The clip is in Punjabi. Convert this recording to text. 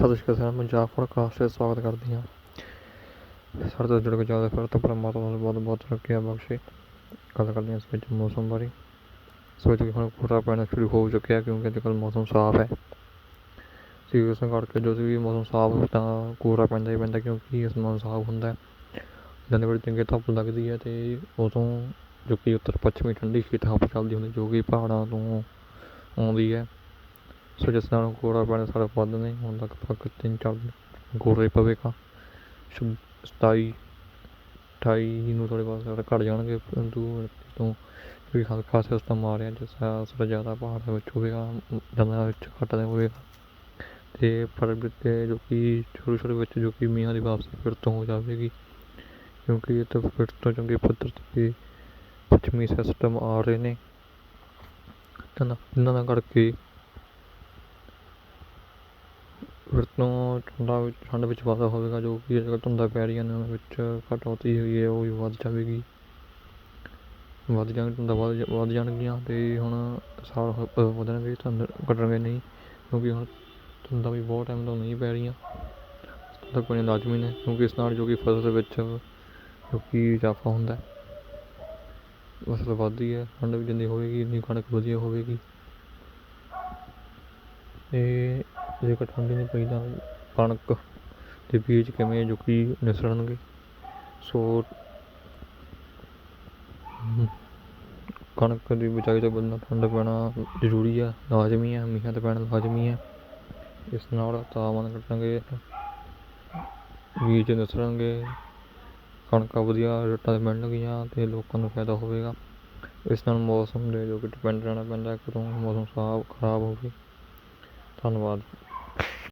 ਸਤਿ ਸ਼੍ਰੀ ਅਕਾਲ ਪੰਜਾਬ ਜਾਫਰ ਤੇ ਸਵਾਗਤ ਕਰਦੀ ਹਾਂ। ਸਾਡੇ ਤੋਂ ਜੁੜ ਕੇ ਜ਼ਿਆਦਾ ਫਿਰ ਤੋਂ ਪਰਮਾਤਮਾ ਨੂੰ ਬਹੁਤ ਬਹੁਤ ਰੱਖਿਆ ਬਖਸ਼ੇ। ਗੱਲ ਕਰਦੇ ਹਾਂ ਇਸ ਵਿੱਚ ਮੌਸਮ ਬਾਰੇ। ਸੋ ਜੀ ਹੁਣ ਪੂਰਾ ਪੈਣਾ ਸ਼ੁਰੂ ਹੋ ਚੁੱਕਿਆ ਕਿਉਂਕਿ ਅੱਜ ਕੱਲ੍ਹ ਮੌਸਮ ਸਾਫ਼ ਹੈ। ਸੀ ਉਸ ਕਰਕੇ ਜਦੋਂ ਵੀ ਮੌਸਮ ਸਾਫ਼ ਹੋ ਤਾਂ ਕੋਹਰਾ ਪੈਂਦਾ ਹੀ ਪੈਂਦਾ ਕਿਉਂਕਿ ਮੌਸਮ ਸਾਫ਼ ਹੁੰਦਾ ਹੈ। ਦਿਨ ਬੜੀ ਚੰਗੀ ਧੁੱਪ ਲੱਗਦੀ ਹੈ ਤੇ ਉਦੋਂ ਜੋ ਕਿ ਉੱਤਰ ਪੱਛਮੀ ਠੰਡੀ ਖੇਤ ਹਵਾ ਚੱਲਦੀ ਹੁੰਦੀ ਜੋ ਕਿ ਪਹਾੜਾਂ ਤੋਂ ਆਉਂਦੀ ਹੈ। ਸੋ ਜਿਸ ਨਾਲ ਕੋਹਰਾ ਪੈਣਾ ਸਾਡਾ ਵੱਧ ਨਹੀਂ ਹੁਣ ਲਗਭਗ ਤਿੰਨ ਚਾਰ ਦਿਨ ਕੋਹਰਾ ਪਵੇਗਾ। ਸ਼ੁ- ਸਤਾਈ, ਅਠਾਈ ਨੂੰ ਥੋੜ੍ਹੇ ਬਹੁਤ ਜ਼ਿਆਦਾ ਘੱਟ ਜਾਣਗੇ, ਪਰੰਤੂ ਤੋਂ ਵੀ ਹਲਕਾ ਸਿਸਟਮ ਆ ਰਿਹਾ, ਜਿਸ ਦਾ ਅਸਰ ਜ਼ਿਆਦਾ ਪਹਾੜਾਂ ਵਿੱਚ ਹੋਵੇਗਾ ਜੰਗਲਾਂ ਵਿੱਚ ਘੱਟ ਹੋਵੇਗਾ। ਤੇ ਫ਼ਰਕ ਤੇ ਜੋ ਕਿ ਸ਼ੁਰੂ ਸ਼ੁਰੂ ਵਿੱਚ ਜੋ ਕਿ ਮੀਂਹਾਂ ਦੀ ਵਾਪਸੀ ਫਿਰ ਤੋਂ ਹੋ ਜਾਵੇਗੀ, ਕਿਉਂਕਿ ਇਹ ਤਾਂ ਫਿਰ ਤੋਂ ਚੰਗੇ ਪੱਧਰ ਤੇ ਪੱਛਮੀ ਸਿਸਟਮ ਆ ਰਹੇ ਨੇ। ਤਾਂ ਇਹਨਾਂ ਦਾ ਕਰਕੇ ਫਿਰ ਤੋਂ ਠੰਡਾ ਵਿੱਚ, ਠੰਡ ਵਿੱਚ ਵਾਧਾ ਹੋਵੇਗਾ, ਜੋ ਕਿ ਜੇਕਰ ਧੁੰਦਾਂ ਪੈ ਰਹੀਆਂ ਨੇ ਉਹਨਾਂ ਵਿੱਚ ਕਟੌਤੀ ਹੋਈ ਹੈ, ਉਹ ਵੀ ਵੱਧ ਜਾਵੇਗੀ। ਵੱਧ ਜਾਣ, ਧੁੰਦਾਂ ਵੱਧ ਵੱਧ ਜਾਣਗੀਆਂ ਅਤੇ ਹੁਣ ਸਾਲ ਵਧਣਗੇ ਧੁੰਦ ਘਟਣਗੇ ਨਹੀਂ, ਕਿਉਂਕਿ ਹੁਣ ਧੁੰਦਾਂ ਵੀ ਬਹੁਤ ਟਾਈਮ ਤੋਂ ਨਹੀਂ ਪੈ ਰਹੀਆਂ। ਤਾਂ ਕੋਈ ਲਾਜ਼ਮੀ ਨੇ, ਕਿਉਂਕਿ ਇਸ ਨਾਲ ਜੋ ਕਿ ਫਸਲ ਦੇ ਵਿੱਚ ਜੋ ਕਿ ਇਜ਼ਾਫਾ ਹੁੰਦਾ ਫਸਲ ਵੱਧਦੀ ਹੈ, ਠੰਡ ਵੀ ਜਿੰਨੀ ਹੋਵੇਗੀ ਇੰਨੀ ਕਣਕ ਵਧੀਆ ਹੋਵੇਗੀ। ਅਤੇ ਜੇਕਰ ਠੰਡ ਹੀ ਨਹੀਂ ਪਈ ਤਾਂ ਕਣਕ ਅਤੇ ਬੀਜ ਕਿਵੇਂ ਜੋ ਕਿ ਨਿਸਰਣਗੇ ਸੋ ਕਣਕ ਦੀ ਬਿਜਾਈ ਤੋਂ ਪਹਿਲਾਂ ਠੰਡ ਪੈਣਾ ਜ਼ਰੂਰੀ ਆ, ਲਾਜ਼ਮੀ ਆ, ਮੀਂਹਾਂ ਤੇ ਪੈਣਾ ਲਾਜ਼ਮੀ ਹੈ ਇਸ ਨਾਲ ਤਾਪਮਾਨ ਘਟਣਗੇ, ਬੀਜ ਨਿਸਰਣਗੇ ਕਣਕਾਂ ਵਧੀਆ ਰੇਟਾਂ 'ਤੇ ਮਿਲਣਗੀਆਂ ਤੇ ਲੋਕਾਂ ਨੂੰ ਫਾਇਦਾ ਹੋਵੇਗਾ। ਇਸ ਨਾਲ ਮੌਸਮ ਦੇ ਜੋ ਕਿ ਡਿਪੈਂਡ ਰਹਿਣਾ ਪੈਂਦਾ ਹੈ ਮੌਸਮ ਸਾਫ਼, ਖਰਾਬ ਹੋਵੇ। ਧੰਨਵਾਦ।